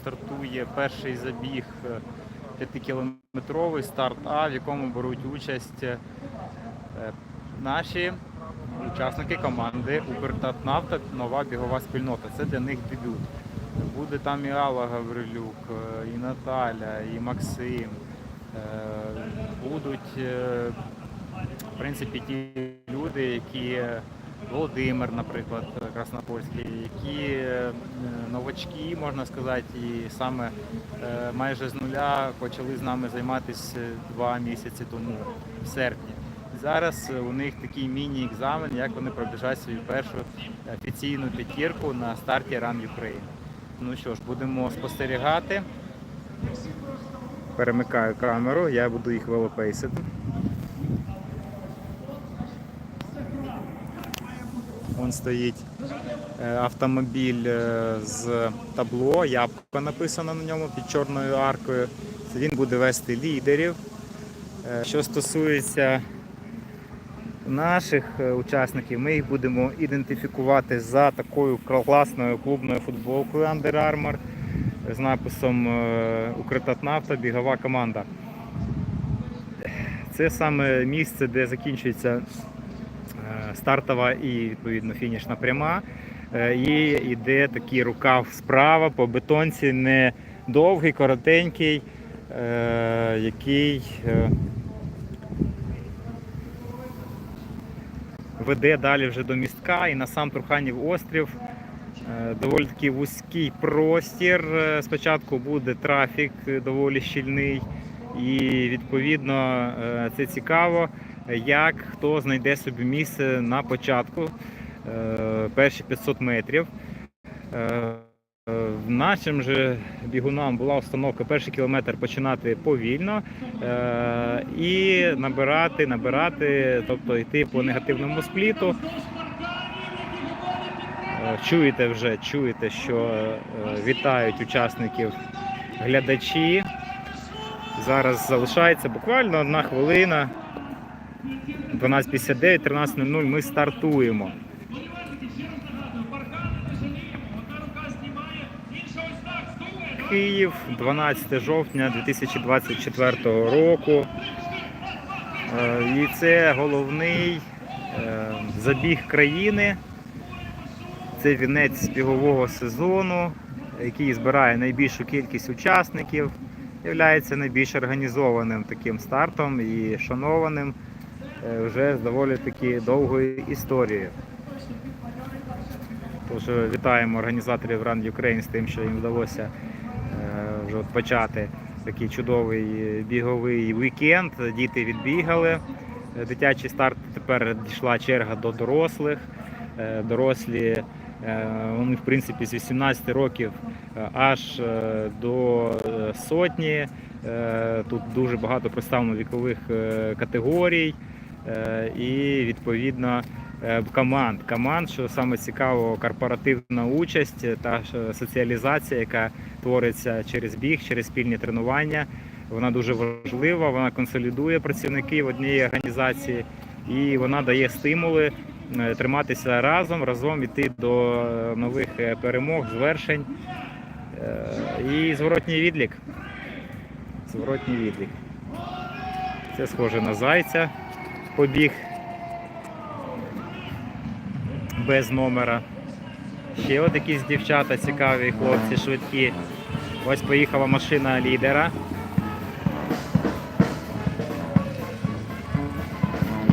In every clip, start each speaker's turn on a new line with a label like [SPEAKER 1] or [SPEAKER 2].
[SPEAKER 1] стартує перший забіг 5-кілометровий старт А, в якому беруть участь е, наші учасники команди Укртатнафта нова бігова спільнота. Це для них дебют. Буде там і Алла Гаврилюк, е, і Наталя, і Максим. Е, Будуть е, в принципі ті люди, які е, Володимир, наприклад, Краснопольський, які е, новачки, можна сказати, і саме е, майже з нуля почали з нами займатися два місяці тому, в серпні. Зараз е, у них такий міні-екзамен, як вони пробіжать свою першу офіційну п'ятірку на старті Run Ukraine. Ну що ж, будемо спостерігати. Перемикаю камеру, я буду їх велопейсити. Вон стоїть е, автомобіль з табло, ябко написано на ньому під чорною аркою. Він буде вести лідерів. Е, Що стосується наших е, учасників, ми їх будемо ідентифікувати за такою класною клубною футболкою Under Armour з написом е, Укртатнафта бігова команда. Це саме місце, де закінчується стартова і відповідно фінішна пряма. Е, І йде такий рукав справа по бетонці, не довгий, коротенький, е, який е, веде далі вже до містка і на сам Труханів острів. Доволі такий вузький простір. Спочатку буде трафік доволі щільний, і відповідно це цікаво, як хто знайде собі місце на початку е, перші 500 метрів. Е, Нашим же бігунам була установка перший кілометр починати повільно е, і набирати, набирати, тобто йти по негативному спліту. Е, Чуєте вже, чуєте, що вітають учасників глядачі. Зараз залишається буквально одна хвилина. 12.59, 13.00 ми стартуємо. Київ, 12 жовтня 2024 року. Е, І це головний е, забіг країни. Це вінець бігового сезону, який збирає найбільшу кількість учасників, є найбільш організованим таким стартом і шанованим вже з доволі таки довгою історією. Тож е, вітаємо організаторів Run Ukraine з тим, що їм вдалося е, вже от почати такий чудовий е, біговий вікенд. Діти відбігали. Е, Дитячий старт тепер дійшла черга до дорослих. Е, Дорослі е, вони, в принципі, з 18 років е, аж е, до е, сотні. Е, Тут дуже багато представлено вікових е, категорій е, і відповідно е, команд. Команд, що саме цікаво, корпоративна участь та соціалізація, яка твориться через біг, через спільні тренування. Вона дуже важлива, вона консолідує працівників однієї організації і вона дає стимули е, триматися разом, разом іти до е, нових е, перемог, звершень. Е, І зворотній відлік. Зворотній відлік. Це схоже на зайця побіг без номера. Ще от якісь дівчата цікаві, хлопці швидкі. Ось поїхала машина лідера.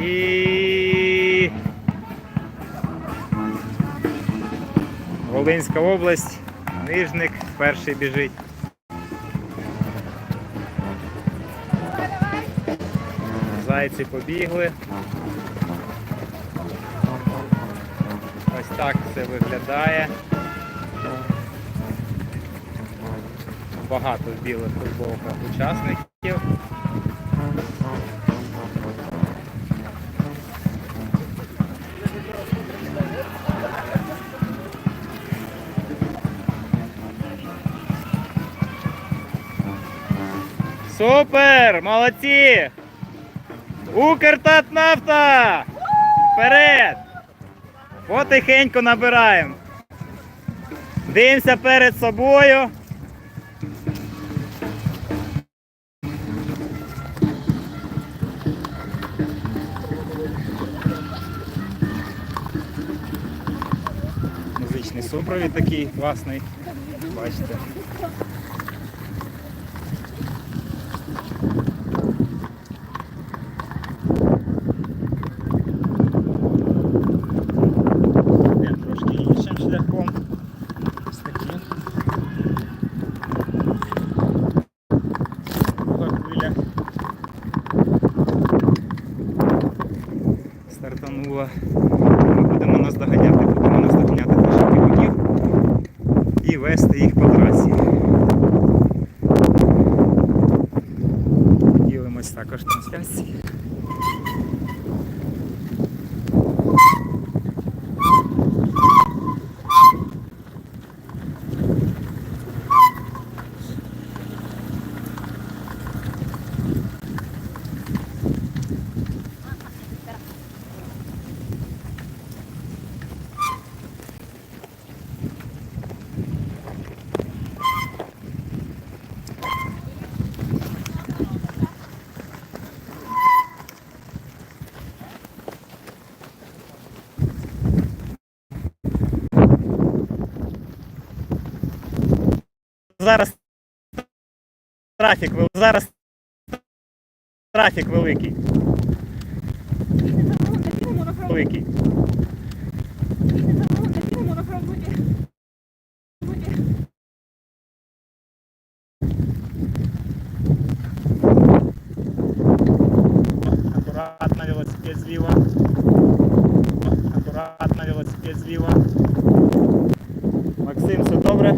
[SPEAKER 1] І Волинська область, Нижник, перший біжить. Зайці побігли. Ось так це виглядає. Багато в білих футболках учасників. Супер! Молодці! Укртатнафта! Вперед! Потихеньку набираємо. Дивимося перед собою. Музичний супровід такий класний. Бачите. Зараз трафік зараз трафік великий. Великий. Аккуратно велосипед зліва. Аккуратно велосипед зліва. Максим, все добре?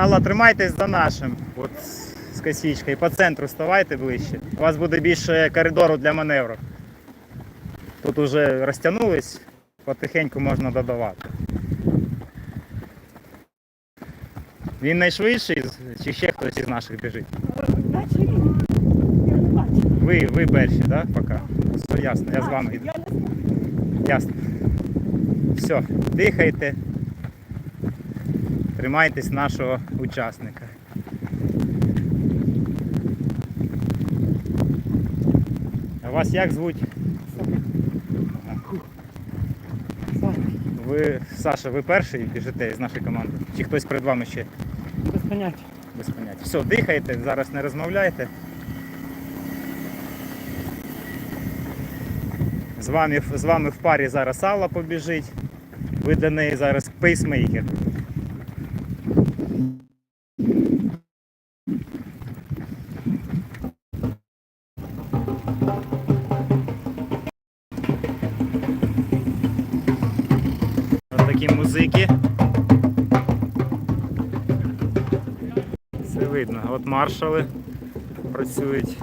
[SPEAKER 1] Алла, тримайтесь за нашим. От з косічкою. По центру ставайте ближче. У вас буде більше коридору для маневру. Тут уже розтягнулись, потихеньку можна додавати. Він найшвидший чи ще хтось із наших біжить? Ви, ви перші, так? Да? Поки. Все ясно, я з вами йду. Ясно. Все, дихайте. Тримайтесь нашого учасника. А вас як звуть? Ви, Саша, ви перший біжите з нашої команди? Чи хтось перед вами ще?
[SPEAKER 2] Без поняття.
[SPEAKER 1] Без поняття. Все, дихайте, зараз не розмовляйте. З вами, з вами в парі зараз Алла побіжить. Ви для неї зараз пейсмейкер. Такі музики. Все видно. От маршали працюють.